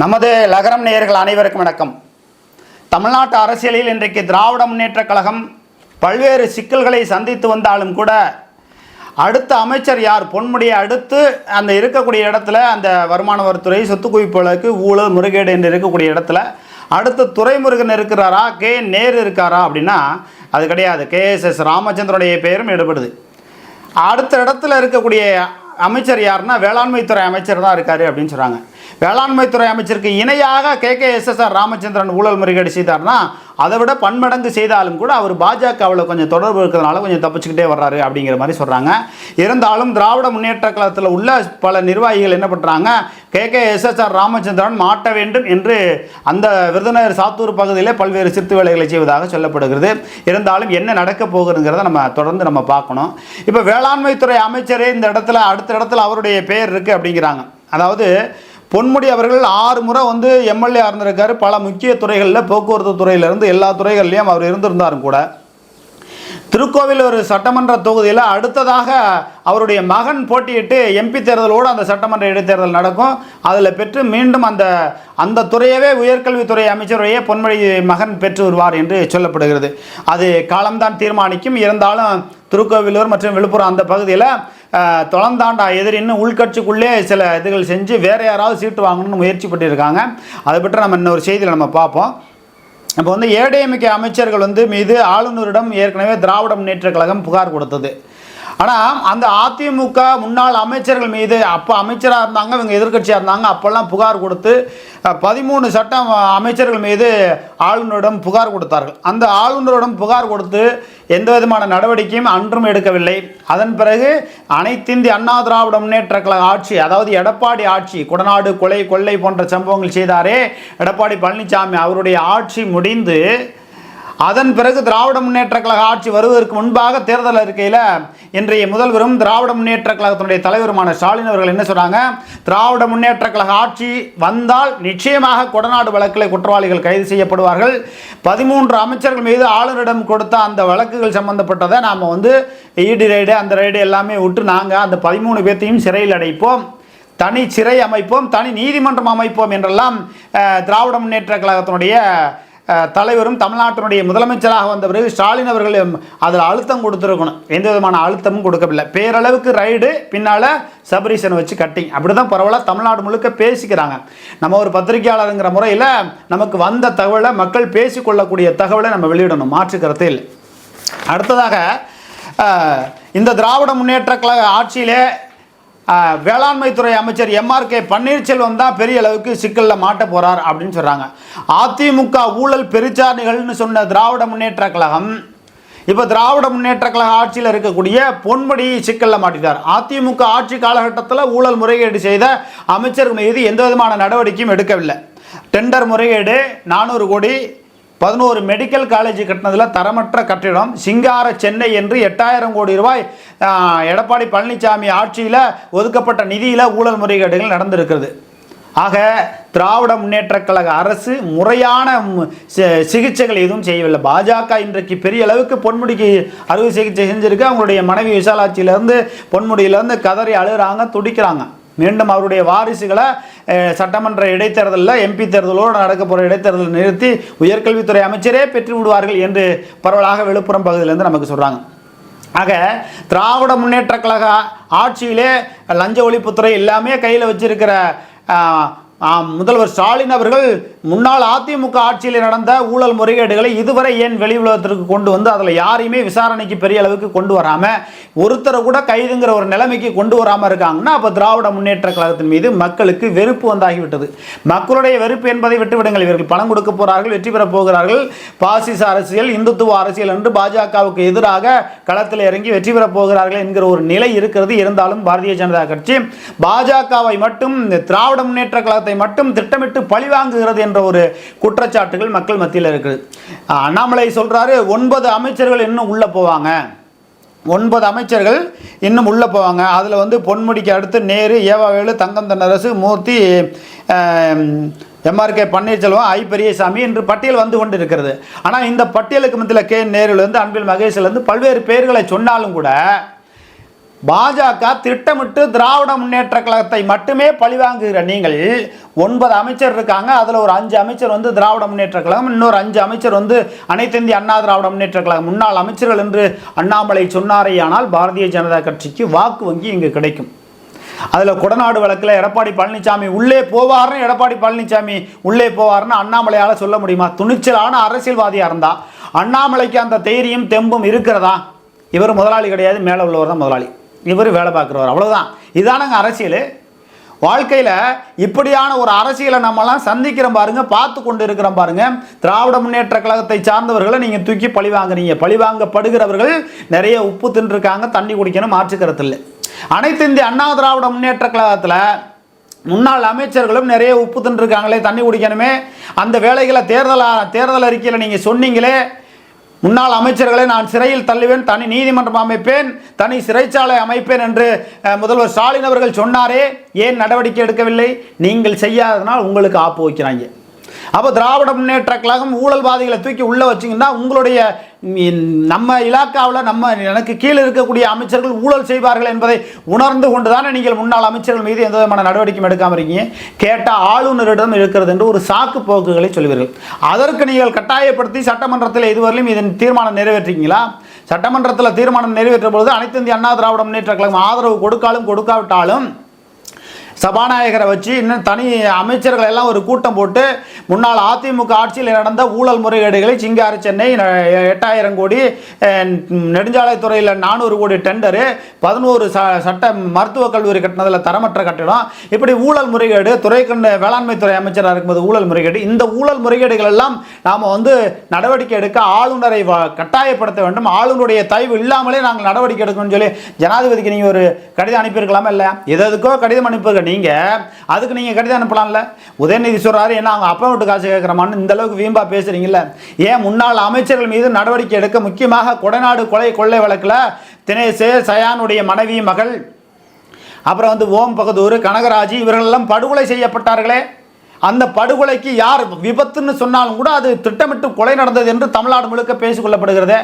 நமது லகரம் நேயர்கள் அனைவருக்கும் வணக்கம். தமிழ்நாட்டு அரசியலில் இன்றைக்கு திராவிட முன்னேற்றக் கழகம் பல்வேறு சிக்கல்களை சந்தித்து வந்தாலும் கூட அடுத்த அமைச்சர் யார்? பொன்முடியை அடுத்து அந்த இருக்கக்கூடிய இடத்துல அந்த வருமான வரித்துறை சொத்து வழக்கு ஊழல் முறைகேடு என்று இருக்கக்கூடிய இடத்துல அடுத்து துரைமுருகன் இருக்கிறாரா? கே. நேரு இருக்காரா? அப்படின்னா அது கிடையாது. கேஎஸ்எஸ் ராமச்சந்திரனுடைய பெயரும் எடுபடுது. அடுத்த இடத்துல இருக்கக்கூடிய அமைச்சர் யாருன்னா வேளாண்மைத்துறை அமைச்சர் தான் இருக்காரு அப்படின்னு சொல்கிறாங்க வேளாண்மைத்துறை அமைச்சருக்கு இணையாக கே கே எஸ்எஸ்ஆர் ராமச்சந்திரன் ஊழல் முறைகேடு செய்தார்னா அதை விட பன்மடங்கு செய்தாலும் கூட அவர் பாஜகவில் கொஞ்சம் தொடர்பு இருக்கிறதுனால கொஞ்சம் தப்பிச்சுக்கிட்டே வர்றாரு அப்படிங்கிற மாதிரி சொல்கிறாங்க இருந்தாலும் திராவிட முன்னேற்ற கழகத்தில் உள்ள பல நிர்வாகிகள் என்ன பண்ணுறாங்க கே கே எஸ்எஸ்ஆர் ராமச்சந்திரன் மாட்ட வேண்டும் என்று அந்த விருதுநகர் சாத்தூர் பகுதியிலே பல்வேறு சிறுத்து வேலைகளை செய்வதாக சொல்லப்படுகிறது. இருந்தாலும் என்ன நடக்க போகுதுங்கிறத நம்ம தொடர்ந்து நம்ம பார்க்கணும். இப்போ வேளாண்மைத்துறை அமைச்சரே இந்த இடத்துல அடுத்த இடத்துல அவருடைய பெயர் இருக்குது அப்படிங்கிறாங்க. அதாவது பொன்முடி அவர்கள் ஆறு முறை வந்து எம்எல்ஏ இருந்திருக்காரு பல முக்கிய துறைகளில் போக்குவரத்து துறையிலிருந்து எல்லா துறைகள்லையும் அவர் இருந்திருந்தாரும் கூட. திருக்கோவிலூர் சட்டமன்ற தொகுதியில் அடுத்ததாக அவருடைய மகன் போட்டியிட்டு எம்பி தேர்தலோடு அந்த சட்டமன்ற இடைத்தேர்தல் நடக்கும். அதில் பெற்று மீண்டும் அந்த அந்த துறையவே உயர்கல்வித்துறை அமைச்சரையே பொன்மொழி மகன் பெற்று வருவார் என்று சொல்லப்படுகிறது. அது காலம்தான் தீர்மானிக்கும். இருந்தாலும் திருக்கோவிலூர் மற்றும் விழுப்புரம் அந்த பகுதியில் தொலந்தாண்டா எதிரின்னு உள்கட்சிக்குள்ளே சில இதுகள் செஞ்சு வேறு யாராவது சீட்டு வாங்கணும்னு முயற்சி பண்ணியிருக்காங்க. அதை பற்றி நம்ம இன்னொரு செய்தியில் நம்ம பார்ப்போம். இப்போ வந்து ஏடிஎம்கே அமைச்சர்கள் வந்து மீது ஆளுநரிடம் ஏற்கனவே திராவிட முன்னேற்ற கழகம் புகார் கொடுத்தது. ஆனால் அந்த அதிமுக முன்னாள் அமைச்சர்கள் மீது அப்போ அமைச்சராக இருந்தாங்க இவங்க எதிர்க்கட்சியாக இருந்தாங்க அப்போல்லாம் புகார் கொடுத்து பதிமூணு சட்டம் அமைச்சர்கள் மீது ஆளுநரிடம் புகார் கொடுத்தார்கள். அந்த ஆளுநரிடம் புகார் கொடுத்து எந்த விதமான நடவடிக்கையும் அன்றும் எடுக்கவில்லை. அதன் பிறகு அனைத்திந்திய அண்ணா திராவிட முன்னேற்ற கழக ஆட்சி அதாவது எடப்பாடி ஆட்சி குடநாடு கொலை கொள்ளை போன்ற சம்பவங்கள் செய்தாரே எடப்பாடி பழனிசாமி அவருடைய ஆட்சி முடிந்து அதன் பிறகு திராவிட முன்னேற்ற கழக ஆட்சி வருவதற்கு முன்பாக தேர்தல் அறிக்கையில் இன்றைய முதல்வரும் திராவிட முன்னேற்ற கழகத்தினுடைய தலைவருமான ஸ்டாலின் அவர்கள் என்ன சொன்னாங்க திராவிட முன்னேற்ற கழக ஆட்சி வந்தால் நிச்சயமாக கொடநாடு வழக்கில் குற்றவாளிகள் கைது செய்யப்படுவார்கள். பதிமூன்று அமைச்சர்கள் மீது ஆளுநரிடம் கொடுத்த அந்த வழக்குகள் சம்பந்தப்பட்டதை நாம் வந்து ஈடி ரைடு அந்த ரைடு எல்லாமே விட்டு நாங்கள் அந்த பதிமூணு பேர்த்தையும் சிறையில் அடைப்போம். தனி சிறை அமைப்போம் தனி நீதிமன்றம் அமைப்போம் என்றெல்லாம் திராவிட முன்னேற்ற கழகத்தினுடைய தலைவரும் தமிழ்நாட்டினுடைய முதலமைச்சராக வந்த பிறகு ஸ்டாலின் அவர்கள் அதில் அழுத்தம் கொடுத்துருக்கணும். எந்த விதமான அழுத்தமும் கொடுக்கவில்லை. பேரளவுக்கு ரைடு பின்னால் சபரீசனை வச்சு கட்டிங் அப்படி தான் பரவலாக தமிழ்நாடு முழுக்க பேசிக்கிறாங்க. நம்ம ஒரு பத்திரிகையாளருங்கிற முறையில் நமக்கு வந்த தகவலை மக்கள் பேசிக்கொள்ளக்கூடிய தகவலை நம்ம வெளியிடணும். மாற்று இல்லை. அடுத்ததாக இந்த திராவிட முன்னேற்ற கழக ஆட்சியிலே வேளாண்மைத்துறை அமைச்சர் எம்ஆர் கே பன்னீர்செல்வம் தான் பெரிய அளவுக்கு சிக்கலில் மாட்ட போகிறார் அப்படின்னு சொல்கிறாங்க அதிமுக ஊழல் பெருச்சாணிகள்னு சொன்ன திராவிட முன்னேற்ற கழகம் இப்போ திராவிட முன்னேற்ற கழக ஆட்சியில் இருக்கக்கூடிய பொன்முடி சிக்கலில் மாட்டிட்டார். அதிமுக ஆட்சி காலகட்டத்தில் ஊழல் முறைகேடு செய்த அமைச்சர் மீது எந்த விதமான நடவடிக்கையும் எடுக்கவில்லை. டெண்டர் முறைகேடு நானூறு கோடி பதினோரு மெடிக்கல் காலேஜ் கட்டினதில் தரமற்ற கட்டிடம். சிங்கார சென்னை என்று எட்டாயிரம் கோடி ரூபாய் எடப்பாடி பழனிசாமி ஆட்சியில் ஒதுக்கப்பட்ட நிதியில் ஊழல் முறைகேடுகள் நடந்திருக்கிறது. ஆக திராவிட முன்னேற்றக் கழக அரசு முறையான சிகிச்சைகள் எதுவும் செய்யவில்லை. பாஜக இன்றைக்கு பெரிய அளவுக்கு பொன்முடிக்கு அறுவை சிகிச்சை செஞ்சுருக்கு. அவங்களுடைய மனைவி விசாலாட்சியிலேருந்து பொன்முடியிலேருந்து கதறி அழுகிறாங்க துடிக்கிறாங்க. மீண்டும் அவருடைய வாரிசுகளை சட்டமன்ற இடைத்தேர்தலில் எம்பி தேர்தலோடு நடக்க போகிற இடைத்தேர்தலை நிறுத்தி உயர்கல்வித்துறை அமைச்சரே பெற்று விடுவார்கள் என்று பரவலாக விழுப்புரம் பகுதியிலேருந்து நமக்கு சொல்கிறாங்க ஆக திராவிட முன்னேற்ற கழக ஆட்சியிலே லஞ்ச ஒழிப்புத்துறை எல்லாமே கையில் வச்சிருக்கிற முதல்வர் ஸ்டாலின் அவர்கள் முன்னாள் அதிமுக ஆட்சியில் நடந்த ஊழல் முறைகேடுகளை இதுவரை ஏன் வெளி உலகத்திற்கு கொண்டு வந்து அதில் யாரையுமே விசாரணைக்கு பெரிய அளவுக்கு கொண்டு வராமல் ஒருத்தரை கூட கைதுங்கிற ஒரு நிலைமைக்கு கொண்டு வராமல் இருக்காங்கன்னா அப்போ திராவிட முன்னேற்ற கழகத்தின் மீது மக்களுக்கு வெறுப்பு வந்தாகிவிட்டது. மக்களுடைய வெறுப்பு என்பதை விட்டுவிடுங்கள். இவர்கள் பணம் கொடுக்க போகிறார்கள் வெற்றி பெறப் போகிறார்கள். பாசிச அரசியல் இந்துத்துவ அரசியல் என்று பாஜகவுக்கு எதிராக களத்தில் இறங்கி வெற்றி பெறப் போகிறார்கள் என்கிற ஒரு நிலை இருக்கிறது. இருந்தாலும் பாரதிய ஜனதா கட்சி பாஜகவை மட்டும் திராவிட முன்னேற்ற கழகத்தை மட்டும் திட்டமிட்டு பழிவாங்குகிறது என்ற ஒரு குற்றச்சாட்டுகள் மக்கள் மத்தியில் இருக்குது. அண்ணாமலை சொல்கிறாரு ஒன்பது அமைச்சர்கள் இன்னும் உள்ளே போவாங்க. ஒன்பது அமைச்சர்கள் இன்னும் உள்ளே போவாங்க. அதில் வந்து பொன்முடிக்கு அடுத்து நேரு ஏவாவேலு தங்கம் தன்னரசு மூர்த்தி எம்ஆர்கே பன்னீர்செல்வம் ஐ பெரியசாமி என்று பட்டியல் வந்து கொண்டு இருக்கிறது ஆனால் இந்த பட்டியலுக்கு மத்தியில் கே நேருலேருந்து அன்பில் மகேஷ்லேருந்து பல்வேறு பெயர்களை சொன்னாலும் கூட பாஜக திட்டமிட்டு திராவிட முன்னேற்ற கழகத்தை மட்டுமே பழிவாங்குகிற நீங்கள் ஒன்பது அமைச்சர் இருக்காங்க. அதில் ஒரு அஞ்சு அமைச்சர் வந்து திராவிட முன்னேற்ற கழகம் இன்னொரு அஞ்சு அமைச்சர் வந்து அனைத்திந்திய அண்ணா திராவிட முன்னேற்ற கழகம். முன்னாள் அமைச்சர்கள் என்று அண்ணாமலை சொன்னாரேயானால் பாரதிய ஜனதா கட்சிக்கு வாக்கு வங்கி இங்கு கிடைக்கும். அதில் கொடநாடு வழக்கில் எடப்பாடி பழனிசாமி உள்ளே போவார்னு எடப்பாடி பழனிசாமி உள்ளே போவார்னு அண்ணாமலையால் சொல்ல முடியுமா? துணிச்சலான அரசியல்வாதியாக இருந்தால் அண்ணாமலைக்கு அந்த தைரியம் தெம்பும் இருக்கிறதா? இவர் முதலாளி கிடையாது மேலே உள்ளவர் தான் முதலாளி. இவர் வேலை பார்க்குறவர். அவ்வளோதான் இதானங்க அரசியல். வாழ்க்கையில் இப்படியான ஒரு அரசியலை நம்மலாம் சந்திக்கிறோம் பாருங்க பார்த்து கொண்டு இருக்கிறோம் பாருங்க. திராவிட முன்னேற்ற கழகத்தை சார்ந்தவர்களை நீங்கள் தூக்கி பழி வாங்குறீங்க. பழி வாங்கப்படுகிறவர்கள் நிறைய உப்பு தின்றுருக்காங்க தண்ணி குடிக்கணும் மாற்றுக்கிறது இல்லை அனைத்து இந்திய அண்ணா திராவிட முன்னேற்ற கழகத்தில் முன்னாள் அமைச்சர்களும் நிறைய உப்பு தின்றுருக்காங்களே தண்ணி குடிக்கணுமே. அந்த வேலைகளை தேர்தல் தேர்தல் அறிக்கையில் நீங்கள் சொன்னீங்களே முன்னாள் அமைச்சர்களை நான் சிறையில் தள்ளுவேன் தனி நீதிமன்றம் அமைப்பேன் தனி சிறைச்சாலை அமைப்பேன் என்று முதல்வர் ஸ்டாலின் அவர்கள் சொன்னாரே ஏன் நடவடிக்கை எடுக்கவில்லை? நீங்கள் செய்யாததனால் உங்களுக்கு ஆப்பு வைக்கிறாங்க. அப்போ திராவிட முன்னேற்ற கழகம் ஊழல்வாதிகளை தூக்கி உள்ளே வச்சிங்கன்னா உங்களுடைய நம்ம இலாக்காவில் நம்ம எனக்கு கீழே இருக்கக்கூடிய அமைச்சர்கள் ஊழல் செய்வார்கள் என்பதை உணர்ந்து கொண்டு தானே நீங்கள் முன்னாள் அமைச்சர்கள் மீது எந்த விதமான நடவடிக்கையும் எடுக்காமல் இருக்கீங்க? கேட்டால் ஆளுநரிடம் இருக்கிறது என்று ஒரு சாக்கு போக்குகளை சொல்வீர்கள். அதற்கு நீங்கள் கட்டாயப்படுத்தி சட்டமன்றத்தில் இதுவரையிலும் இதன் தீர்மானம் நிறைவேற்றிங்களா சட்டமன்றத்தில் தீர்மானம் நிறைவேற்ற பொழுது அனைத்து இந்திய அண்ணா திராவிட முன்னேற்ற கழகம் ஆதரவு கொடுக்காலும் கொடுக்காவிட்டாலும் சபாநாயகரை வச்சு இன்னும் தனி அமைச்சர்கள் எல்லாம் ஒரு கூட்டம் போட்டு முன்னாள் அதிமுக ஆட்சியில் நடந்த ஊழல் முறைகேடுகளை சிங்காறு சென்னை எட்டாயிரம் கோடி நெடுஞ்சாலைத்துறையில் நானூறு கோடி டெண்டரு பதினோரு ச சட்ட மருத்துவக் கல்லூரி கட்டினதில் தரமற்ற கட்டிடம். இப்படி ஊழல் முறைகேடு துறைக்கண்ட வேளாண்மைத்துறை அமைச்சராக இருக்கும்போது ஊழல் முறைகேடு இந்த ஊழல் முறைகேடுகள் எல்லாம் நாம் வந்து நடவடிக்கை எடுக்க ஆளுநரை கட்டாயப்படுத்த வேண்டும். ஆளுநருடைய தயவு இல்லாமலே நாங்கள் நடவடிக்கை எடுக்கணும்னு சொல்லி ஜனாதிபதிக்கு நீங்கள் ஒரு கடிதம் அனுப்பியிருக்கலாமா இல்லை எதுக்கோ கடிதம் அனுப்புங்க நீங்கள் அதுக்கு நீங்கள் கடிதம் அனுப்பலாம்ல? உதயநிதி சொல்கிறாரு ஏன்னா அவங்க அப்பா விட்டு காசு கேட்குறமான்னு இந்த அளவுக்கு வீம்பா பேசுகிறீங்கல்ல ஏன் முன்னாள் அமைச்சர்கள் மீது நடவடிக்கை எடுக்க முக்கியமாக கொடைநாடு கொலை கொள்ளை வழக்கில் தினேஷ் சயானுடைய மனைவி மகள் அப்புறம் வந்து ஓம் பகதூர் கனகராஜ் இவர்களெல்லாம் படுகொலை செய்யப்பட்டார்களே? அந்த படுகொலைக்கு யார் விபத்துன்னு சொன்னாலும் கூட அது திட்டமிட்டு கொலை நடந்தது என்று தமிழ்நாடு முழுக்க பேசிக்கொள்ளப்படுகிறது.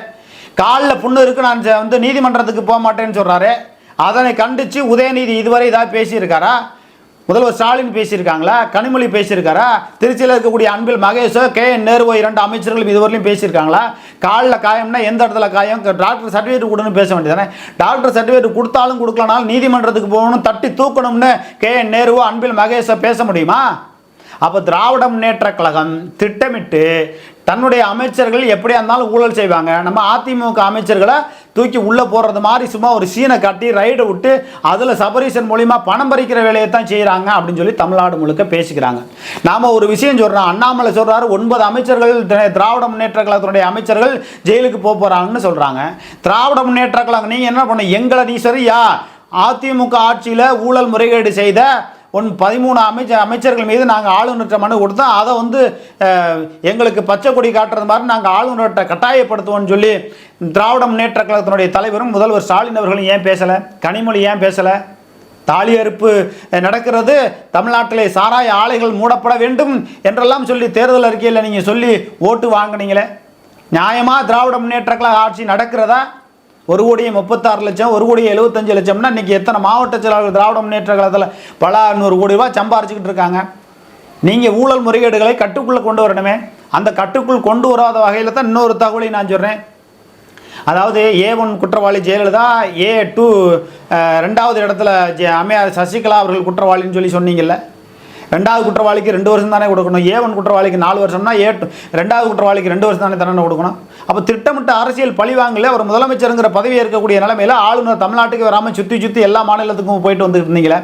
காலில் புண்ணு இருக்கு நான் வந்து நீதிமன்றத்துக்கு போக மாட்டேன்னு சொல்கிறாரு அதனை கண்டித்து உதயநிதி இதுவரை ஏதாவது பேசியிருக்காரா? முதல்வர் ஸ்டாலின் பேசியிருக்காங்களா? கனிமொழி பேசியிருக்காரா? திருச்சியில் இருக்கக்கூடிய அன்பில் மகேஷோ கே. என். நேருவோ இரண்டு அமைச்சர்களும் இதுவரையிலும் பேசியிருக்காங்களா? காலில் காயம்னா எந்த இடத்துல காயம்? டாக்டர் சர்டிஃபிகேட் கொடுன்னு பேச வேண்டியதானே? டாக்டர் சர்டிஃபிகேட் கொடுத்தாலும் கொடுக்கலனாலும் நீதிமன்றத்துக்கு போகணும் தட்டி தூக்கணும்னு கே. என். நேருவோ அன்பில் மகேஷோ பேச முடியுமா? அப்போ திராவிட முன்னேற்ற கழகம் திட்டமிட்டு தன்னுடைய அமைச்சர்கள் எப்படியா இருந்தாலும் ஊழல் செய்வாங்க. நம்ம அதிமுக அமைச்சர்களை தூக்கி உள்ளே போடுறது மாதிரி சும்மா ஒரு சீனை காட்டி ரைடை விட்டு அதில் சபரீசன் மூலிமா பணம் பறிக்கிற வேலையை தான் செய்கிறாங்க அப்படின்னு சொல்லி தமிழ்நாடு முழுக்க பேசிக்கிறாங்க. நாம் ஒரு விஷயம் சொல்கிறோம் அண்ணாமலை சொல்கிறாரு ஒன்பது அமைச்சர்கள் திராவிட முன்னேற்ற கழகத்தினுடைய அமைச்சர்கள் ஜெயிலுக்கு போக போகிறாங்கன்னு சொல்கிறாங்க திராவிட முன்னேற்ற கழகம் நீங்கள் என்ன பண்ண எங்களை நீ சரியா? அதிமுக ஆட்சியில் ஊழல் முறைகேடு செய்த ஒன் பதிமூணு அமைச்ச அமைச்சர்கள் மீது நாங்கள் ஆளுநர்கிட்ட மனு கொடுத்தோம். அதை வந்து எங்களுக்கு பச்சை கொடி காட்டுறது மாதிரி நாங்கள் ஆளுநர்கிட்ட கட்டாயப்படுத்துவோம்னு சொல்லி திராவிட முன்னேற்ற கழகத்தினுடைய தலைவரும் முதல்வர் ஸ்டாலின் அவர்களும் ஏன் பேசலை? கனிமொழி ஏன் பேசலை? தாலி அறுப்பு நடக்கிறது தமிழ்நாட்டிலே சாராய ஆலைகள் மூடப்பட வேண்டும் என்றெல்லாம் சொல்லி தேர்தல் அறிக்கையில் நீங்கள் சொல்லி ஓட்டு வாங்கினீங்களே. நியாயமாக திராவிட முன்னேற்ற கழக ஆட்சி நடக்கிறதா? ஒரு கோடியே முப்பத்தாறு லட்சம் ஒரு கோடியே எழுபத்தஞ்சு லட்சம்னா இன்னைக்கு எத்தனை மாவட்ட செயலாளர்கள் திராவிட முன்னேற்ற கழகத்தில் பல நூறு கோடி ரூபா சம்பாரிச்சுக்கிட்டு இருக்காங்க. நீங்கள் ஊழல் முறைகேடுகளை கட்டுக்குள்ளே கொண்டு வரணுமே. அந்த கட்டுக்குள் கொண்டு வராத வகையில் தான் இன்னொரு தகவலை நான் சொல்கிறேன் அதாவது ஏ ஒன் குற்றவாளி ஜெயலலிதா ஏ டூ ரெண்டாவது இடத்துல ஜெ அம்மையார் சசிகலா அவர்கள் குற்றவாளின்னு சொல்லி சொன்னீங்கல்ல. ரெண்டாவது குற்றவாளிக்கு ரெண்டு வருஷம் தானே கொடுக்கணும். ஏ ஒன் குற்றவாளிக்கு நாலு வருஷம்னா ஏ ரெண்டாவது குற்றவாளிக்கு ரெண்டு வருஷம் தானே தண்டனை கொடுக்கணும். அப்போ திட்டமிட்ட அரசியல் பழிவாங்கல ஒரு முதலமைச்சருங்கிற பதவி இருக்கக்கூடிய நிலைமையில் ஆளுநர் தமிழ்நாட்டுக்கு வராமல் சுற்றி சுற்றி எல்லா மாநிலத்துக்கும் போயிட்டு வந்துட்டு இருந்தீங்களே.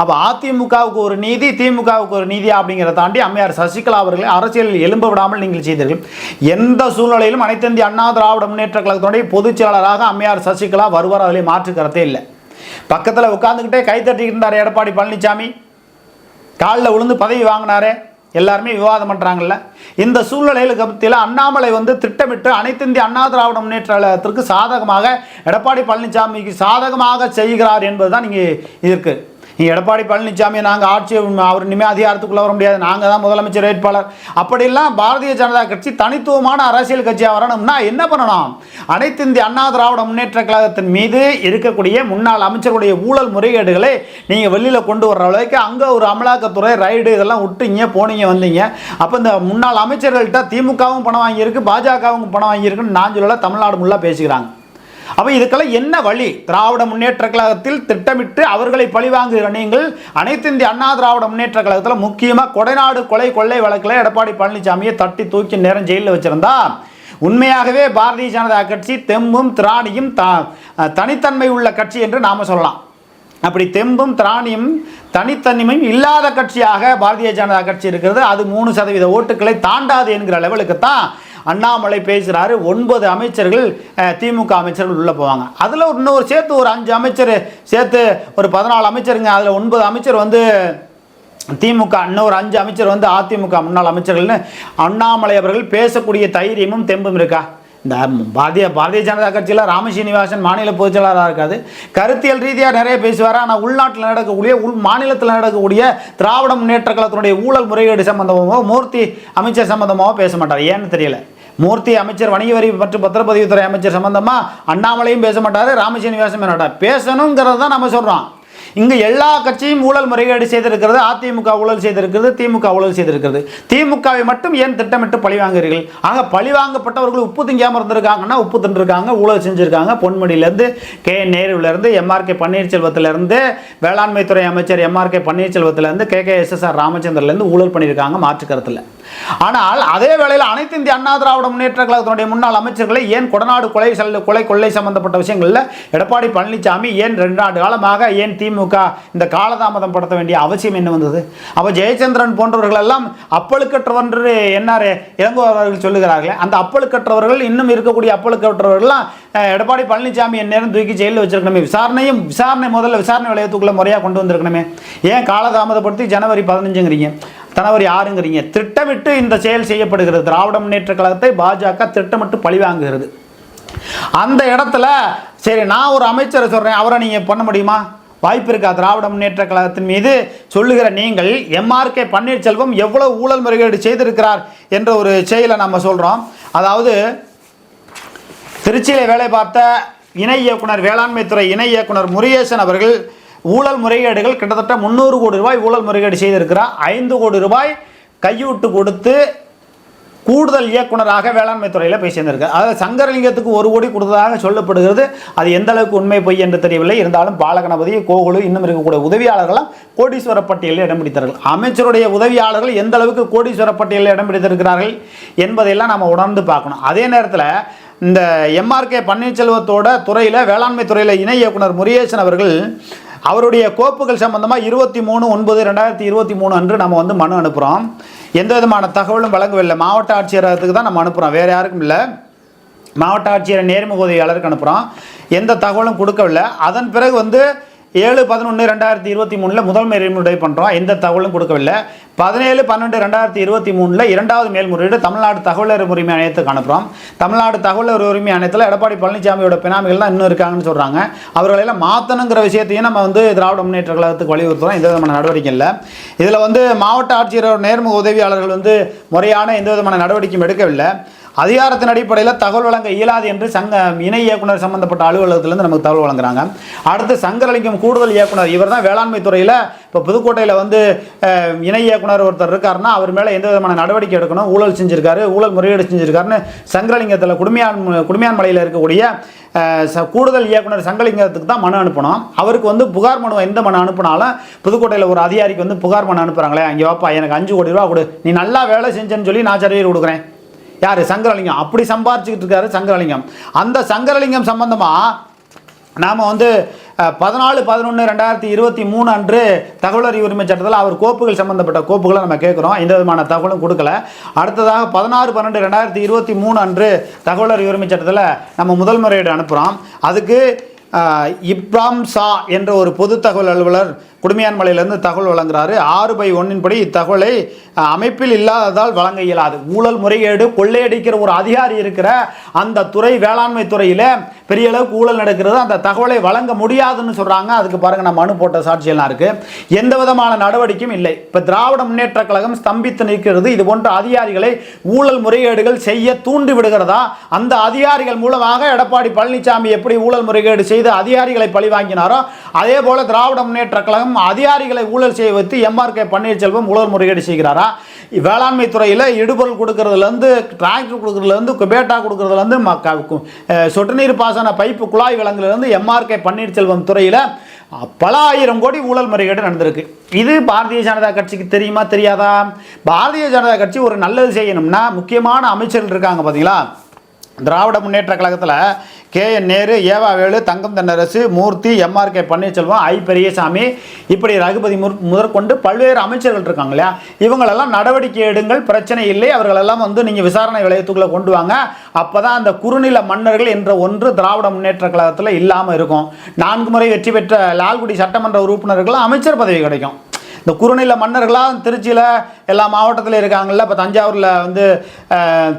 அப்போ அதிமுகவுக்கு ஒரு நீதி திமுகவுக்கு ஒரு நீதி அப்படிங்கிறத தாண்டி அம்மையார் சசிகலா அவர்களை அரசியலில் எழும்ப விடாமல் நீங்கள் செய்தீர்கள். எந்த சூழ்நிலையிலும் அனைத்து இந்திய அண்ணா திராவிட முன்னேற்ற கழகத்தினுடைய பொதுச் செயலாளராக அம்மையார் சசிகலா வருவார் அதிலே மாற்று கருத்தே இல்லை. பக்கத்தில் உட்காந்துக்கிட்டே கை தட்டிக்கிட்டு இருந்தார் எடப்பாடி பழனிசாமி காலில் விழுந்து பதவி வாங்கினாரே. எல்லாருமே விவாதம் பண்ணுறாங்கல்ல இந்த சூழ்நிலையில் மத்தியில் அண்ணாமலை வந்து திட்டமிட்டு அனைத்து இந்திய அண்ணா திராவிட முன்னேற்றத்திற்கு சாதகமாக எடப்பாடி பழனிசாமிக்கு சாதகமாக செய்கிறார் என்பது தான் இங்கே இருக்குது எடப்பாடி பழனிசாமி நாங்கள் ஆட்சி அவர் இனிமேல் அதிகாரத்துக்குள்ளே வர முடியாது. நாங்கள் தான் முதலமைச்சர் வேட்பாளர். அப்படிலாம் பாரதிய ஜனதா கட்சி தனித்துவமான அரசியல் கட்சியாக வரணும்னா என்ன பண்ணணும்? அனைத்து இந்திய அண்ணா திராவிட முன்னேற்ற கழகத்தின் மீது இருக்கக்கூடிய முன்னாள் அமைச்சர்களுடைய ஊழல் முறைகேடுகளை நீங்கள் வெளியில் கொண்டு வர்ற அளவுக்கு அங்கே ஒரு அமலாக்கத்துறை ரைடு இதெல்லாம் விட்டுங்க போனீங்க வந்தீங்க. அப்போ இந்த முன்னாள் அமைச்சர்கள்ட்ட திமுகவும் பணம் வாங்கியிருக்கு பாஜகவும் பணம் வாங்கியிருக்குன்னு நான் சொல்லல தமிழ்நாடு முல்லாக பேசுகிறாங்க அப்போ இதுக்கெல்லாம் என்ன வழி? திராவிட முன்னேற்ற கழகத்தில் திட்டமிட்டு அவர்களை பழிவாங்குகிற நீங்கள் அனைத்து இந்திய அண்ணா திராவிட முன்னேற்ற கழகத்தில் முக்கியமாக கொடைநாடு கொலை கொள்ளை வழக்கில் எடப்பாடி பழனிசாமியை தட்டி தூக்கி நேரம் ஜெயிலில் வச்சுருந்தா உண்மையாகவே பாரதிய ஜனதா கட்சி தெம்பும் திராணியும் த தனித்தன்மை உள்ள கட்சி என்று நாம் சொல்லலாம். அப்படி தெம்பும் திராணியும் தனித்தன்மையும் இல்லாத கட்சியாக பாரதிய ஜனதா கட்சி இருக்கிறது. அது மூணு சதவீத ஓட்டுக்களை தாண்டாது என்கிற லெவலுக்கு தான் அண்ணாமலை பேசுகிறாரு ஒன்பது அமைச்சர்கள் திமுக அமைச்சர்கள் உள்ளே போவாங்க. அதில் இன்னொரு சேர்த்து ஒரு அஞ்சு அமைச்சர் சேர்த்து ஒரு பதினாலு அமைச்சருங்க. அதில் ஒன்பது அமைச்சர் வந்து திமுக இன்னொரு அஞ்சு அமைச்சர் வந்து அதிமுக முன்னாள் அமைச்சர்கள்னு. அண்ணாமலை அவர்கள் பேசக்கூடிய தைரியமும் தெம்பும் இருக்கா? இந்த பாரதிய பாரதிய ஜனதா கட்சியில் ராமசீனிவாசன் மாநில பொதுச் செயலாளராக இருக்காது கருத்தியல் ரீதியாக நிறைய பேசுவார். ஆனால் உள்நாட்டில் நடக்கக்கூடிய உள் மாநிலத்தில் நடக்கக்கூடிய திராவிட முன்னேற்ற கழகத்தினுடைய ஊழல் முறைகேடு சம்பந்தமாகவோ மூர்த்தி அமைச்சர் சம்பந்தமாகவோ பேச மாட்டார். ஏன்னு தெரியல. மூர்த்தி அமைச்சர் வணிக வரி மற்றும் பத்திரப்பதிவுத்துறை அமைச்சர் சம்பந்தமாக அண்ணாமலையும் பேச மாட்டார் ராமசீனிவாசன் பேச மாட்டார். பேசணுங்கிறத தான் நம்ம சொல்கிறோம் இங்கே எல்லா கட்சியும் ஊழல் முறைகேடு செய்திருக்கிறது அதிமுக ஊழல் செய்திருக்கிறது திமுக ஊழல் செய்திருக்கிறது. திமுகவை மட்டும் ஏன் திட்டமிட்டு பழிவாங்குறீர்கள் ஆக பழி வாங்கப்பட்டவர்கள் உப்பு திங்காமல் இருந்திருக்காங்கன்னா உப்பு தின்றுருக்காங்க ஊழல் செஞ்சுருக்காங்க. பொன்முடியிலேருந்து கே. நேருவிலேருந்து எம்ஆர்கே பன்னீர்செல்வத்திலேருந்து வேளாண்மைத்துறை அமைச்சர் எம்ஆர்கே பன்னீர்செல்வத்திலேருந்து கே. கே. எஸ்எஸ்ஆர் ராமச்சந்திரன்லேருந்து ஊழல் பண்ணியிருக்காங்க மாற்றுக்கருத்தில். ஆனால் அதே வேளையில் அனைத்து இந்திய அண்ணா திராவிட முன்னேற்ற கழகத்தினுடைய முன்னாள் அமைச்சர்களை ஏன் கொடநாடு கொலை செல் கொலை கொள்ளை சம்பந்தப்பட்ட விஷயங்களில் எடப்பாடி பழனிசாமி ஏன் ரெண்டு ஆண்டு காலமாக ஏன் திமுக இந்த காலதாமதம் படுத்த வேண்டிய அவசியம் என்ன வந்தது? அப்போ ஜெயச்சந்திரன் போன்றவர்கள் எல்லாம் அப்பழுக்கற்றவன்று என்னார் இளங்கோ சொல்லுகிறார்களே அந்த அப்பழுக்கற்றவர்கள் இன்னும் இருக்கக்கூடிய அப்பழுக்கற்றவர்கள்லாம் எடப்பாடி பழனிசாமி என் நேரம் தூக்கி ஜெயிலில் வச்சிருக்கணுமே விசாரணையும் விசாரணை முதல்ல விசாரணை வளையத்துக்குள்ள முறையாக கொண்டு வந்திருக்கணுமே. ஏன் காலதாமதப்படுத்தி ஜனவரி பதினஞ்சுங்கிறீங்க? ஜனவரி ஆறுங்கிறீங்க திட்டமிட்டு இந்த செயல் செய்யப்படுகிறது. திராவிட முன்னேற்ற கழகத்தை பாஜக திட்டமிட்டு பழிவாங்குகிறது அந்த இடத்துல சரி நான் ஒரு அமைச்சரை சொல்கிறேன் அவரை நீங்கள் பண்ண முடியுமா? வாய்ப்பு இருக்கா? திராவிட முன்னேற்ற கழகத்தின் மீது சொல்லுகிற நீங்கள் எம்ஆர்கே பன்னீர்செல்வம் எவ்வளவு ஊழல் முறைகேடு செய்திருக்கிறார் என்ற ஒரு செயலை நம்ம சொல்கிறோம் அதாவது திருச்சியில் வேலை பார்த்த இணை இயக்குனர் வேளாண்மைத்துறை இணை இயக்குனர் முருகேசன் அவர்கள் ஊழல் முறைகேடுகள் கிட்டத்தட்ட முந்நூறு கோடி ரூபாய் ஊழல் முறைகேடு செய்திருக்கிறார் ஐந்து கோடி ரூபாய் கையூட்டு கொடுத்து கூடுதல் இயக்குனராக வேளாண்மை துறையில் போய் சேர்ந்திருக்கு அதாவது சங்கரலிங்கத்துக்கு ஒரு கோடி கொடுத்ததாக சொல்லப்படுகிறது. அது எந்த அளவுக்கு உண்மை பொய் என்று தெரியவில்லை. இருந்தாலும் பாலகணபதி கோகுலு இன்னும் இருக்கக்கூடிய உதவியாளர்களும் கோடீஸ்வர பட்டியலில் இடம் பிடித்தார்கள் அமைச்சருடைய உதவியாளர்கள் எந்த அளவுக்கு கோடீஸ்வர பட்டியலில் இடம் பிடித்திருக்கிறார்கள் என்பதையெல்லாம் நம்ம உணர்ந்து பார்க்கணும். அதே நேரத்தில் இந்த எம்ஆர்கே பன்னீர்செல்வத்தோட துறையில் வேளாண்மை துறையில் இணை இயக்குனர் முருகேசன் அவர்கள் அவருடைய கோப்புகள் சம்பந்தமாக இருபத்தி மூணு ஒன்பது ரெண்டாயிரத்தி இருபத்தி மூணு அன்று நம்ம வந்து மனு அனுப்புகிறோம் எந்த விதமான தகவலும் வழங்கவில்லை. மாவட்ட ஆட்சியரகத்துக்கு தான் நம்ம அனுப்புகிறோம் வேறு யாருக்கும் இல்லை. மாவட்ட ஆட்சியர் நேர்முக உதவியாளருக்கு அனுப்புகிறோம் எந்த தகவலும் கொடுக்கவில்லை. அதன் பிறகு வந்து ஏழு பதினொன்று ரெண்டாயிரத்தி இருபத்தி மூணில் முதல் மேல்முறையீடு பண்ணுறோம் எந்த தகவலும் கொடுக்கவில்லை. பதினேழு பன்னெண்டு ரெண்டாயிரத்தி இருபத்தி மூணில் இரண்டாவது மேல்முறையீடு தமிழ்நாடு தகவலர் உரிமை ஆணையத்துக்கு அனுப்புகிறோம் தமிழ்நாடு தகவல் உரிமை ஆணையத்தில் எடப்பாடி பழனிசாமியோட பினாமிகள் தான் இன்னும் இருக்காங்கன்னு சொல்கிறாங்க அவர்களெல்லாம் மாற்றணுங்கிற விஷயத்தையும் நம்ம வந்து திராவிட முன்னேற்ற கழகத்துக்கு வலியுறுத்துகிறோம் எந்த விதமான நடவடிக்கை இல்லை. இதில் வந்து மாவட்ட ஆட்சியர் நேர்முக உதவியாளர்கள் வந்து முறையான எந்த விதமான நடவடிக்கையும் எடுக்கவில்லை. அதிகாரத்தின் அடிப்படையில் தகவல் வழங்க இயலாது என்று சங்க இணை இயக்குனர் சம்பந்தப்பட்ட அலுவலகத்திலேருந்து நமக்கு தகவல் வழங்குறாங்க. அடுத்து சங்கரலிங்கம் கூடுதல் இயக்குனர் இவர் தான் வேளாண்மை துறையில் இப்போ புதுக்கோட்டையில் வந்து இணை இயக்குனர் ஒருத்தர் இருக்காருன்னா அவர் மேலே எந்த விதமான நடவடிக்கை எடுக்கணும் ஊழல் செஞ்சிருக்காரு ஊழல் முறையீடு செஞ்சிருக்காருன்னு சங்கரலிங்கத்தில் குடுமையான் குடுமையான்மலையில் இருக்கக்கூடிய ச- கூடுதல் இயக்குனர் சங்கலிங்கத்துக்கு தான் மனு அனுப்பணும். அவருக்கு வந்து புகார் மனு எந்த மனு அனுப்பினாலும் புதுக்கோட்டையில் ஒரு அதிகாரிக்கு வந்து புகார் மனு அனுப்புகிறாங்களே அங்கே வாப்பா எனக்கு அஞ்சு கோடி ரூபா கொடு. நீ நல்லா வேலை செஞ்சேன்னு சொல்லி நான் சர்டிஃபிகேட் கொடுக்குறேன். யார்? சங்கரலிங்கம். அப்படி சம்பாரிச்சுக்கிட்டு இருக்காரு சங்கரலிங்கம். அந்த சங்கரலிங்கம் சம்பந்தமாக நாம் வந்து பதினாலு பதினொன்று ரெண்டாயிரத்தி இருபத்தி மூணு அன்று தகவல் அறிவு உரிமை சட்டத்தில் அவர் கோப்புகள் சம்பந்தப்பட்ட கோப்புகளை நம்ம கேட்குறோம். எந்த விதமான தகவலும் கொடுக்கல. அடுத்ததாக பதினாறு பன்னெண்டு ரெண்டாயிரத்தி இருபத்தி மூணு அன்று தகவல் அறிவு உரிமை சட்டத்தில் நம்ம முதல் முறையீடு அனுப்புகிறோம் அதுக்கு இப்ராம் ஷா என்ற ஒரு பொது தகவல் அலுவலர் குடுமையான்மலையிலிருந்து தகவல் வழங்குறாரு. ஆறு பை ஒன்னின்படி இத்தகவலை அமைப்பில் இல்லாததால் வழங்க இயலாது. ஊழல் முறைகேடு கொள்ளையடிக்கிற ஒரு அதிகாரி இருக்கிற அந்த துறை வேளாண்மை துறையில் பெரிய அளவுக்கு ஊழல் நடக்கிறது அந்த தகவலை வழங்க முடியாதுன்னு சொல்கிறாங்க அதுக்கு பாருங்க நான் மனு போட்ட சாட்சியெல்லாம் இருக்குது எந்த விதமான நடவடிக்கையும் இல்லை. இப்போ திராவிட முன்னேற்ற கழகம் ஸ்தம்பித்து நிற்கிறது. இது போன்ற அதிகாரிகளை ஊழல் முறைகேடுகள் செய்ய தூண்டி விடுகிறதா? அந்த அதிகாரிகள் மூலமாக எடப்பாடி பழனிசாமி எப்படி ஊழல் முறைகேடு செய்து அதிகாரிகளை பழி வாங்கினாரோ அதே போல திராவிட முன்னேற்ற கழகம் அதிகாரிகளை ஊழல் செய்ய வைத்து எம்ஆர் கே பன்னீர்செல்வம் ஊழல் முறைகேடு செய்கிறாரா? வேளாண்மை துறையில் இடுபொருள் கொடுக்கறதுலேருந்து டிராக்டர் கொடுக்கறதுலேருந்து குபேட்டா கொடுக்கறதுலேருந்து மக்க சொட்டு நீர் பாசன பைப்பு குழாய் வழங்குலேருந்து எம்ஆர் கே பன்னீர்செல்வம் துறையில் பல ஆயிரம் கோடி ஊழல் முறைகேடு நடந்திருக்கு. இது பாரதிய ஜனதா கட்சிக்கு தெரியுமா தெரியாதா? பாரதிய ஜனதா கட்சி ஒரு நல்லது செய்யணும்னா முக்கியமான அமைச்சர்கள் இருக்காங்க பார்த்தீங்களா திராவிட முன்னேற்ற கழகத்தில் K. N. Nehru EV Velu Thangam Thennarasu Moorthy MR K. Panneerselvam I. Periyasamy இப்படி ரகுபதி முதற்கொண்டு பல்வேறு அமைச்சர்கள் இருக்காங்க இல்லையா? இவங்களெல்லாம் நடவடிக்கை எடுங்கள் பிரச்சனை இல்லை அவர்களெல்லாம் வந்து நீங்கள் விசாரணை விளையத்துக்குள்ளே கொண்டு வாங்க. அப்போ தான் அந்த குறுநில மன்னர்கள் என்ற ஒன்று திராவிட முன்னேற்ற கழகத்தில் இல்லாமல் இருக்கும். நான்கு முறை வெற்றி பெற்ற லால்குடி சட்டமன்ற உறுப்பினர்களும் அமைச்சர் பதவி கிடைக்கும். இந்த குறுநில மன்னர்களாக திருச்சியில் எல்லா மாவட்டத்தில் இருக்காங்கள்ல இப்போ தஞ்சாவூரில் வந்து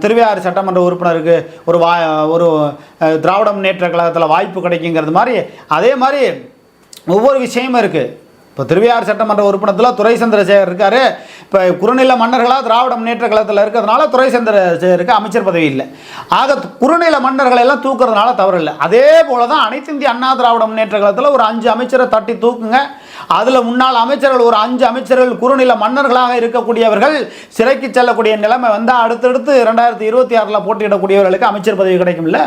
திருவையாறு சட்டமன்ற உறுப்பினருக்கு ஒரு வா ஒரு திராவிட முன்னேற்ற கழகத்தில் வாய்ப்பு கிடைக்குங்கிறது மாதிரி அதே மாதிரி ஒவ்வொரு விஷயமும் இருக்குது இப்போ திருவையாறு சட்டமன்ற உறுப்பினத்தில் துறை சந்திரசேகர் இருக்கார். இப்போ குறுநில மன்னர்களாக திராவிட முன்னேற்ற கழகத்தில் இருக்கிறதுனால துறை சந்திரசேகருக்கு அமைச்சர் பதவி இல்லை. ஆக குறுநில மன்னர்களை எல்லாம் தூக்குறதுனால தவறு இல்லை. அதே போல தான் அனைத்து இந்திய அண்ணா திராவிட முன்னேற்ற கழகத்தில் ஒரு அஞ்சு அமைச்சரை தட்டி தூக்குங்க. அதில் முன்னாள் அமைச்சர்கள் ஒரு அஞ்சு அமைச்சர்கள் குறுநில மன்னர்களாக இருக்கக்கூடியவர்கள் சிறைக்கு செல்லக்கூடிய நிலைமை வந்தால் அடுத்தடுத்து ரெண்டாயிரத்தி இருபத்தி ஆறில் போட்டியிடக்கூடியவர்களுக்கு அமைச்சர் பதவி கிடைக்கும்ல.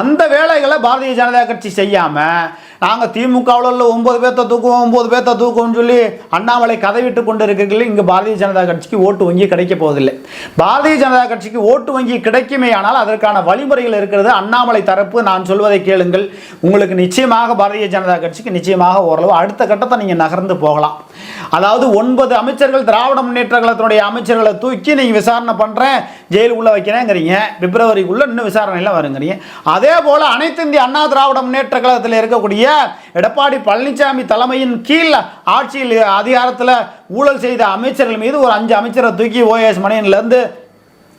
அந்த வேலைகளை பாரதிய ஜனதா கட்சி செய்யாமல் நாங்கள் திமுகவில் உள்ள ஒம்பது பேர்த்த தூக்குவோம் ஒம்பது பேர்த்த தூக்குவோம்னு சொல்லி அண்ணாமலை கதைவிட்டு கொண்டு இருக்கிறீர்கள் இங்கே பாரதிய ஜனதா கட்சிக்கு ஓட்டு வங்கி கிடைக்க போவதில்லை. பாரதிய ஜனதா கட்சிக்கு ஓட்டு வங்கி கிடைக்குமே ஆனால் அதற்கான வழிமுறைகள் இருக்கிறது அண்ணாமலை தரப்பு. நான் சொல்வதை கேளுங்கள். உங்களுக்கு நிச்சயமாக பாரதிய ஜனதா கட்சிக்கு நிச்சயமாக ஓரளவு அடுத்த கட்டத்தை நீங்கள் நகர்ந்து போகலாம். அதாவது ஒன்பது அமைச்சர்கள் திராவிட முன்னேற்ற கழகத்தினுடைய அமைச்சர்களை தூக்கி நீங்கள் விசாரணை பண்ணுறேன் ஜெயிலுக்குள்ளே வைக்கிறேங்கிறீங்க. பிப்ரவரிக்குள்ளே இன்னும் விசாரணையில் வருங்கிறீங்க. அதே போல் அனைத்து இந்திய அண்ணா திராவிட முன்னேற்ற கழகத்தில் இருக்கக்கூடிய எடப்பாடி பழனிசாமி தலைமையின் கீழ் ஆட்சியில் அதிகாரத்தில் ஊழல் செய்த அமைச்சர்கள் மீது ஒரு அஞ்சு அமைச்சரை தூக்கி ஓஎஸ் மணியன்லேருந்து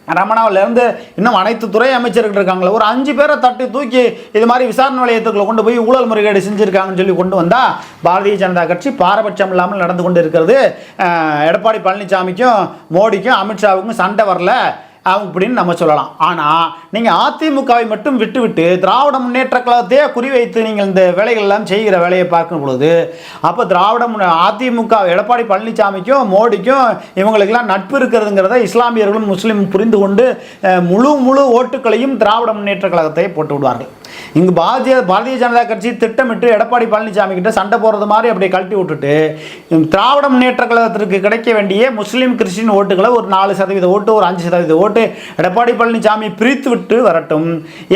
ரமணாவிலேருந்து இன்னும் அனைத்து துறை அமைச்சர்கள் இருக்காங்களே ஒரு அஞ்சு பேரை தட்டி தூக்கி இது மாதிரி விசாரணை நிலையத்துக்குள்ள கொண்டு போய் ஊழல் முறைகேடு செஞ்சுருக்காங்கன்னு சொல்லி கொண்டு வந்தால் பாரதிய ஜனதா கட்சி பாரபட்சம் இல்லாமல் நடந்து கொண்டு இருக்கிறது எடப்பாடி பழனிசாமிக்கும் மோடிக்கும் அமித்ஷாவுக்கும் சண்டை வரல. அப்படின்னு நம்ம சொல்லலாம். ஆனால் நீங்கள் அதிமுகவை மட்டும் விட்டுவிட்டு திராவிட முன்னேற்ற கழகத்தையே குறிவைத்து நீங்கள் இந்த வேலைகள் எல்லாம் செய்கிற வேலையை பார்க்கும் பொழுது அப்போ திராவிட முன்ன அதிமுக எடப்பாடி பழனிசாமிக்கும் மோடிக்கும் இவங்களுக்கெல்லாம் நட்பு இருக்கிறதுங்கிறத இஸ்லாமியர்களும் முஸ்லீம் புரிந்து கொண்டு முழு முழு ஓட்டுகளையும் திராவிட முன்னேற்ற கழகத்தை போட்டு விடுவார்கள் இங்கு பாரதிய பாரதிய ஜனதா கட்சி திட்டமிட்டு எடப்பாடி பழனிசாமி கிட்ட சண்டை போடுறது மாதிரி அப்படியே கழட்டி விட்டுட்டு திராவிட முன்னேற்ற கழகத்திற்கு கிடைக்க வேண்டிய முஸ்லீம் கிறிஸ்டின் ஓட்டுகளை ஒரு நாலு சதவீத ஓட்டு ஒரு அஞ்சு சதவீத ஓட்டு எடப்பாடி பழனிசாமி பிரித்து விட்டு வரட்டும்.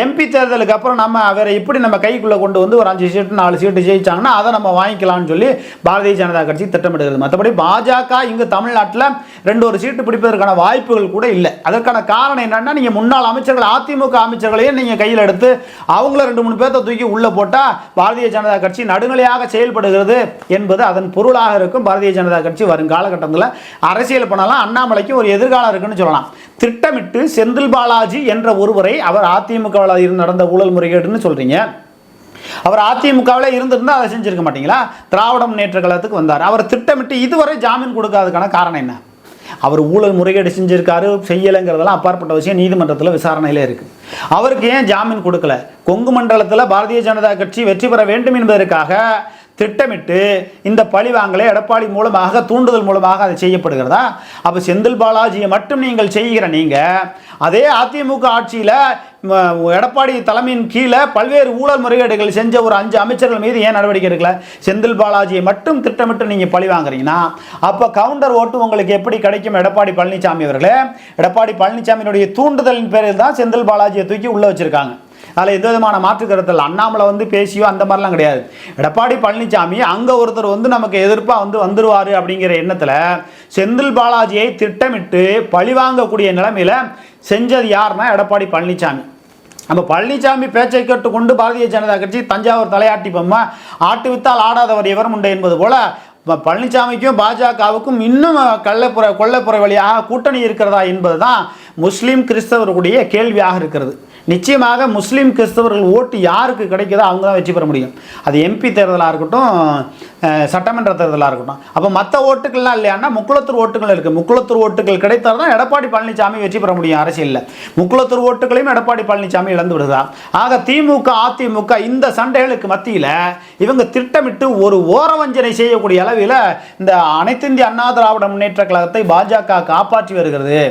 எம்பி தேர்தலுக்கு அப்புறம் நம்ம அவரை இப்படி நம்ம கைக்குள்ளே கொண்டு வந்து ஒரு அஞ்சு சீட்டு நாலு சீட்டு ஜெயிச்சாங்கன்னா அதை நம்ம வாங்கிக்கலாம்னு சொல்லி பாரதிய ஜனதா கட்சி திட்டமிடுகிறது. மற்றபடி பாஜக இங்கு தமிழ்நாட்டில் ரெண்டு ஒரு சீட்டு பிடிப்பதற்கான வாய்ப்புகள் கூட இல்லை. அதற்கான காரணம் என்னன்னா நீங்கள் முன்னாள் அமைச்சர்கள் அதிமுக அமைச்சர்களையும் நீங்கள் கையில் எடுத்து அவங்கள ரெண்டு மூணு பேர்த்த தூக்கி உள்ளே போட்டால் பாரதிய ஜனதா கட்சி நடுநிலையாக செயல்படுகிறது என்பது அதன் பொருளாக இருக்கும். பாரதிய ஜனதா கட்சி வரும் காலகட்டத்தில் அரசியல் பண்ணலாம். அண்ணாமலைக்கு ஒரு எதிர்காலம் இருக்குன்னு சொல்லலாம். திட்டமிட்டு செந்தில் பாலாஜி என்ற ஒருவரை அவர் அதிமுகவில் இருந்து நடந்த ஊழல் முறைகேடுன்னு சொல்கிறீங்க அவர் அதிமுகவில் இருந்திருந்தால் அதை செஞ்சிருக்க மாட்டீங்களா? திராவிட முன்னேற்ற கழகத்துக்கு வந்தார். அவர் திட்டமிட்டு இதுவரை ஜாமீன் கொடுக்காததுக்கான காரணம் என்ன? அவர் ஊழல் முறைகேடு செஞ்சிருக்காரு செய்யலைங்கிறதெல்லாம் அப்பாற்பட்ட விஷயம். நீதிமன்றத்தில் விசாரணையில் இருக்குது அவருக்கு ஏன் ஜாமீன் கொடுக்கல? கொங்கு மண்டலத்தில் பாரதிய ஜனதா கட்சி வெற்றி பெற வேண்டும் என்பதற்காக திட்டமிட்டு இந்த பழிவாங்கலை எடப்பாடி மூலமாக தூண்டுதல் மூலமாக அது செய்யப்படுகிறதா? அப்போ செந்தில் பாலாஜியை மட்டும் நீங்கள் செய்கிற நீங்கள் அதே அதிமுக ஆட்சியில் எடப்பாடி தலைமையின் கீழே பல்வேறு ஊழல் முறைகேடுகள் செஞ்ச ஒரு அஞ்சு அமைச்சர்கள் மீது ஏன் நடவடிக்கை எடுக்கல? செந்தில் பாலாஜியை மட்டும் திட்டமிட்டு நீங்கள் பழி வாங்குறீங்கன்னா அப்போ கவுண்டர் ஓட்டு உங்களுக்கு எப்படி கிடைக்கும்? எடப்பாடி பழனிசாமி அவர்களே எடப்பாடி பழனிசாமியினுடைய தூண்டுதலின் பேரில் தான் செந்தில் பாலாஜியை தூக்கி உள்ளே வச்சுருக்காங்க. அதில் எந்த விதமான மாற்று கருத்தில் அண்ணாமலை வந்து பேசியோ அந்த மாதிரிலாம் கிடையாது. எடப்பாடி பழனிசாமி அங்கே ஒருத்தர் வந்து நமக்கு எதிர்ப்பாக வந்து வந்துருவார் அப்படிங்கிற எண்ணத்தில் செந்தில் பாலாஜியை திட்டமிட்டு பழிவாங்கக்கூடிய நிலைமையில் செஞ்சது யாருன்னா எடப்பாடி பழனிசாமி நம்ம பழனிசாமி பேச்சை கேட்டு கொண்டு பாரதிய ஜனதா கட்சி தஞ்சாவூர் தலையாட்டி பொம்மை ஆட்டு வித்தால் ஆடாதவர் எவரும் உண்டு என்பது போல ப- பழனிசாமிக்கும் பாஜகவுக்கும் இன்னும் கள்ளப்புற கொள்ளைப்புற வழியாக கூட்டணி இருக்கிறதா என்பது தான் முஸ்லீம் கிறிஸ்தவர்களுடைய கேள்வியாக இருக்கிறது. நிச்சயமாக முஸ்லீம் கிறிஸ்தவர்கள் ஓட்டு யாருக்கு கிடைக்குதோ அவங்க தான் வெற்றி பெற முடியும். அது எம்பி தேர்தலாக இருக்கட்டும் சட்டமன்ற தேர்தலாக இருக்கட்டும். அப்போ மற்ற ஓட்டுகள்லாம் இல்லையான்னா முக்குளத்தூர் ஓட்டுகள் இருக்குது முக்குளத்தூர் ஓட்டுகள் கிடைத்தால் தான் எடப்பாடி பழனிசாமி வெற்றி பெற முடியும் அரசியலில். முக்குளத்தூர் ஓட்டுகளையும் எடப்பாடி பழனிசாமி இழந்து விடுதா? ஆக திமுக அதிமுக இந்த சண்டைகளுக்கு மத்தியில் இவங்க திட்டமிட்டு ஒரு ஓரவஞ்சனை செய்யக்கூடிய அளவில் இந்த அனைத்திந்திய அண்ணா திராவிட முன்னேற்ற கழகத்தை பாஜக காப்பாற்றி வருகிறது.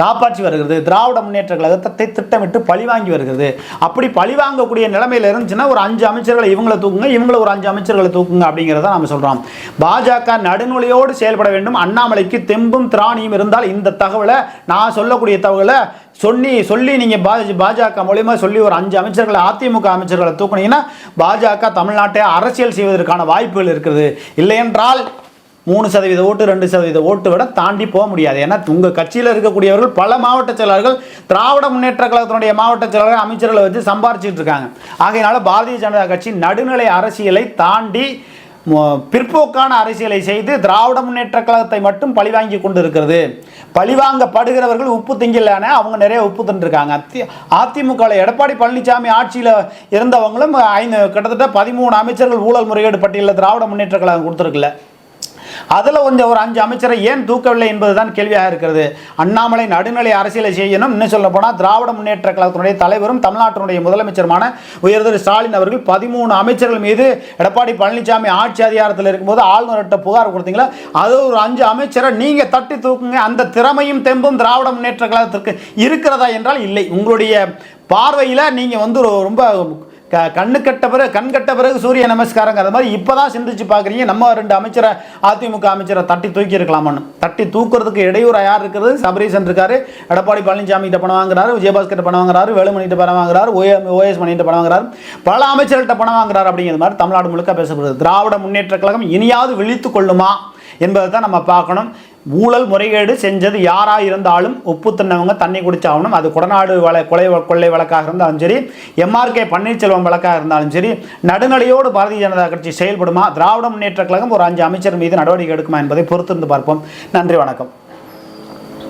காப்பாற்றி வருகிறது. திராவிட முன்னேற்ற கழகத்தை திட்டமிட்டு பழிவாங்கி வருகிறது. அப்படி பழிவாங்கக்கூடிய நிலைமையில் இருந்துச்சுன்னா ஒரு அஞ்சு அமைச்சர்களை இவங்களை தூக்குங்க இவங்களை ஒரு அஞ்சு அமைச்சர்களை தூக்குங்க அப்படிங்கிறத நம்ம சொல்கிறோம் பாஜக நடுநிலையோடு செயல்பட வேண்டும். அண்ணாமலைக்கு தெம்பும் திராணியும் இருந்தால் இந்த தகவலை நான் சொல்லக்கூடிய தகவலை சொல்லி சொல்லி நீங்கள் பாஜ பாஜக மூலியமா சொல்லி ஒரு அஞ்சு அமைச்சர்களை அதிமுக அமைச்சர்களை தூக்குனீங்கன்னா பாஜக தமிழ்நாட்டை அரசியல் செய்வதற்கான வாய்ப்புகள் இருக்குது. இல்லையென்றால் மூணு சதவீத ஓட்டு ரெண்டு சதவீத ஓட்டு விட தாண்டி போக முடியாது. ஏன்னா உங்கள் கட்சியில் இருக்கக்கூடியவர்கள் பல மாவட்ட செயலாளர்கள் திராவிட முன்னேற்ற கழகத்தினுடைய மாவட்ட செயலாளர்கள் அமைச்சர்களை வச்சு சம்பாரிச்சிட்டு இருக்காங்க. ஆகையினால பாரதிய ஜனதா கட்சி நடுநிலை அரசியலை தாண்டி பிற்போக்கான அரசியலை செய்து திராவிட முன்னேற்ற கழகத்தை மட்டும் பழிவாங்கி கொண்டு இருக்கிறது பழிவாங்கப்படுகிறவர்கள் உப்பு திங்கலான அவங்க நிறைய உப்பு தின்றுருக்காங்க. அத்தி அதிமுக எடப்பாடி பழனிசாமி ஆட்சியில் இருந்தவங்களும் ஐந்து கிட்டத்தட்ட பதிமூணு அமைச்சர்கள் ஊழல் முறையீடு பட்டியலில் திராவிட முன்னேற்ற கழகம் கொடுத்துருக்குல்ல அதில் கொஞ்சம் ஒரு அஞ்சு அமைச்சரை ஏன் தூக்கவில்லை என்பதுதான் கேள்வியாக இருக்கிறது. அண்ணாமலை நடுநிலை அரசியலை செய்யணும். இன்னும் சொல்ல போனால் திராவிட முன்னேற்ற கழகத்தினுடைய தலைவரும் தமிழ்நாட்டினுடைய முதலமைச்சருமான உயர்திரு ஸ்டாலின் அவர்கள் பதிமூணு அமைச்சர்கள் மீது எடப்பாடி பழனிசாமி ஆட்சி அதிகாரத்தில் இருக்கும்போது ஆளுநர்கிட்ட புகார் கொடுத்தீங்களா? அது ஒரு அஞ்சு அமைச்சரை நீங்கள் தட்டி தூக்குங்க. அந்த திறமையும் தெம்பும் திராவிட முன்னேற்ற கழகத்திற்கு இருக்கிறதா என்றால் இல்லை. உங்களுடைய பார்வையில் நீங்கள் வந்து ரொம்ப க கண்ணு கட்ட பிறகு கண் கட்ட பிறகு சூரிய நமஸ்காரங்கிற மாதிரி இப்போ தான் சிந்திச்சு பார்க்குறீங்க நம்ம ரெண்டு அமைச்சரை அதிமுக அமைச்சரை தட்டி தூக்கி இருக்கலாமான்னு. தட்டி தூக்குறதுக்கு இடையூறா யார் இருக்கிறது சபரீசன் இருக்காரு. எடப்பாடி பழனிசாமி கிட்ட பணம் வாங்குறாரு விஜயபாஸ்கர் பணம் வாங்குறாரு வேலுமணிகிட்ட பணம் வாங்குறாரு ஓஏ ஓஎஸ் மணிகிட்ட பணம் வாங்குறாரு. பல அமைச்சர்கள்ட்ட பணம் வாங்குறாரு அப்படிங்கிற மாதிரி தமிழ்நாடு முழுக்க பேசப்படுது. திராவிட முன்னேற்ற கழகம் இனியாவது விழித்து கொள்ளுமா என்பதை தான் நம்ம பார்க்கணும். ஊழல் முறைகேடு செஞ்சது யாராக இருந்தாலும் உப்பு தின்னவங்க தண்ணி குடிச்சாகணும். அது குடநாடு வள கொலை கொள்ளை வழக்காக இருந்தாலும் சரி எம்ஆர்கே பன்னீர்செல்வம் வழக்காக இருந்தாலும் சரி நடுநிலையோடு பாரதிய ஜனதா கட்சி செயல்படுமா? திராவிட முன்னேற்ற கழகம் ஒரு அஞ்சு அமைச்சர் மீது நடவடிக்கை எடுக்குமா என்பதை பொறுத்திருந்து பார்ப்போம். நன்றி வணக்கம்.